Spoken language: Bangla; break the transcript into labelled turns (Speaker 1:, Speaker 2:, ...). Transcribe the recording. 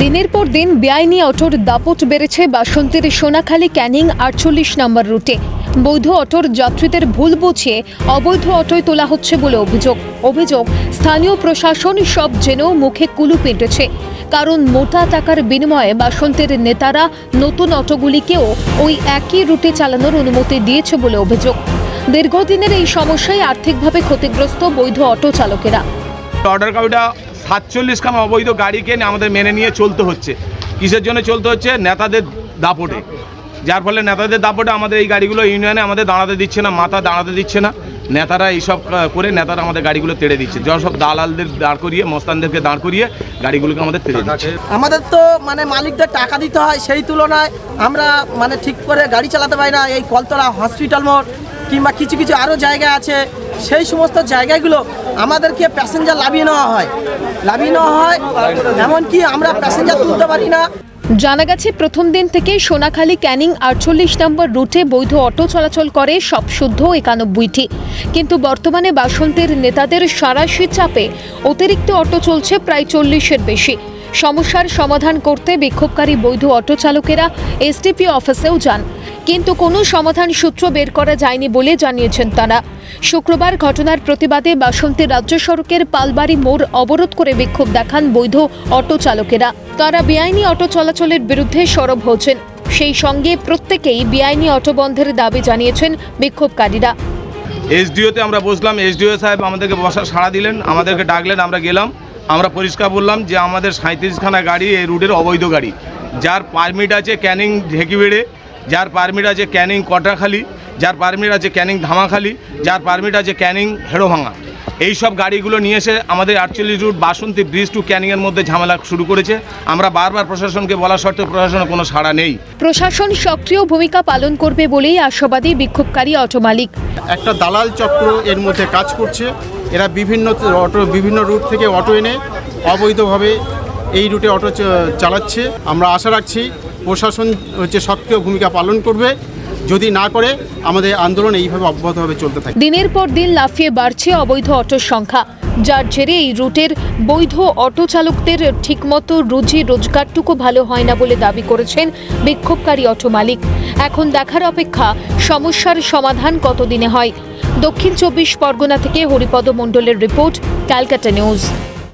Speaker 1: দিনের পর দিন বেআইনি অটোর দাপট বেড়েছে বাসন্তীর সোনাখালী ক্যানিং আটচল্লিশ নম্বর রুটে। বৈধ অটোর যাত্রীদের ভুল বুঝিয়ে অবৈধ অটোয় তোলা হচ্ছে বলে অভিযোগ। অভিযোগ, স্থানীয় প্রশাসন সব জেনেও মুখে কুলু পেটেছে। কারণ মোটা টাকার বিনিময়ে বাসন্তের নেতারা নতুন অটোগুলিকেও ওই একই রুটে চালানোর অনুমতি দিয়েছে বলে অভিযোগ। দীর্ঘদিনের এই সমস্যায় আর্থিকভাবে ক্ষতিগ্রস্ত বৈধ অটো চালকেরা।
Speaker 2: সাতচল্লিশ খান অবৈধ গাড়িকে আমাদের মেনে নিয়ে চলতে হচ্ছে। কিসের জন্য চলতে হচ্ছে? নেতাদের দাপটে। যার ফলে নেতাদের দাপটে আমাদের এই গাড়িগুলো ইউনিয়নে আমাদের দাঁড়াতে দিচ্ছে না, মাথা দাঁড়াতে দিচ্ছে না। নেতারা এইসব করে নেতারা আমাদের গাড়িগুলো তেড়ে দিচ্ছে। সব দালালদের দাঁড় করিয়ে, মস্তানদেরকে দাঁড় করিয়ে গাড়িগুলোকে আমাদের তেড়ে দিচ্ছে।
Speaker 3: আমাদের তো মানে মালিকদের টাকা দিতে হয় সেই তুলনায় আমরা মানে ঠিক করে গাড়ি চালাতে পারি না। এই কলতলা হসপিটাল মোড় কিংবা কিছু কিছু আরও জায়গা আছে। সেই সমস্ত জায়গাগুলো আমাদেরকে প্যাসেঞ্জার লাভিয়ে নেওয়া হয়। লাভিয়ে নেওয়া হয়, এমনকি আমরা প্যাসেঞ্জার তুলতে পারি না।
Speaker 1: জানা গেছে, প্রথম দিন থেকে সোনাখালী ক্যানিং আটচল্লিশ নম্বর রুটে বৈধ অটো চলাচল করে সব শুদ্ধ একানব্বইটি। কিন্তু বর্তমানে বাসন্তের নেতাদের সারাশি চাপে অতিরিক্ত অটো চলছে প্রায় চল্লিশের বেশি। সমস্যার সমাধান করতে বিক্ষোভকারী বৈধ অটো চালকেরা এসডিপি অফিসেও যান। কিন্তু কোনো সমাধান সূত্র বের করা যায়নি বলে জানিয়েছেন তারা। শুক্রবার ঘটনার প্রতিবাদে বাসন্তী রাজ্য সড়কের পালবাড়ি মোড় অবরোধ করে বিক্ষোভ দেখান বৈধ অটো চালকেরা। তারা বেআইনি অটো চলাচলের বিরুদ্ধে সরব হয়েছেন। সেই সঙ্গে প্রত্যেকেই বেআইনি অটো বন্ধের দাবি জানিয়েছেন বিক্ষোভকারীরা।
Speaker 2: এসডিওতে আমরা বসলাম, এসডিও সাহেব আমাদেরকে বসার সাড়া দিলেন, আমাদেরকে ডাকলেন, আমরা গেলাম। আমরা পরিষ্কার বললাম যে আমাদের সাঁত্রিশখানা গাড়ি এই রুটের অবৈধ গাড়ি। যার পারমিট আছে ক্যানিং ঢেকিবেড়ে যার পারমিট আছে ক্যানিং কটাখালি যার পারমিট আছে ক্যানিং ধামাখালি যার পারমিট আছে ক্যানিং হেড়োভাঙা। এই সব গাড়িগুলো নিয়ে এসে আমাদের আটচল্লিশ রুট বাসন্তী ব্রিজ টু ক্যানিংয়ের মধ্যে ঝামেলা শুরু করেছে। আমরা বারবার প্রশাসনকে বলা সত্ত্বেও প্রশাসনের কোনো সাড়া নেই।
Speaker 1: প্রশাসন সক্রিয় ভূমিকা পালন করবে বলেই আশাবাদী বিক্ষোভকারী অটো মালিক।
Speaker 4: একটা দালাল চক্র এর মধ্যে কাজ করছে। এরা বিভিন্ন অটো বিভিন্ন রুট থেকে অটো এনে অবৈধভাবে এই রুটে অটো চ- চালাচ্ছে। আমরা আশা রাখছি প্রশাসন হচ্ছে সক্রিয় ভূমিকা পালন করবে। যদি না করে, আমাদের আন্দোলন এইভাবে অব্যাহতভাবে চলতে থাকে।
Speaker 1: দিনের পর দিন লাফিয়ে বাড়ছে অবৈধ অটোর সংখ্যা। যার জেরে এই রুটের বৈধ অটো চালকদের ঠিকমতো রুজি রোজগারটুকু ভালো হয় না বলে দাবি করেছেন বিক্ষোভকারী অটো মালিক। এখন দেখার অপেক্ষা, সমস্যার সমাধান কতদিনে হয়? দক্ষিণ চব্বিশ পরগনা থেকে হরিপদ মণ্ডলের রিপোর্ট, ক্যালকাটা নিউজ।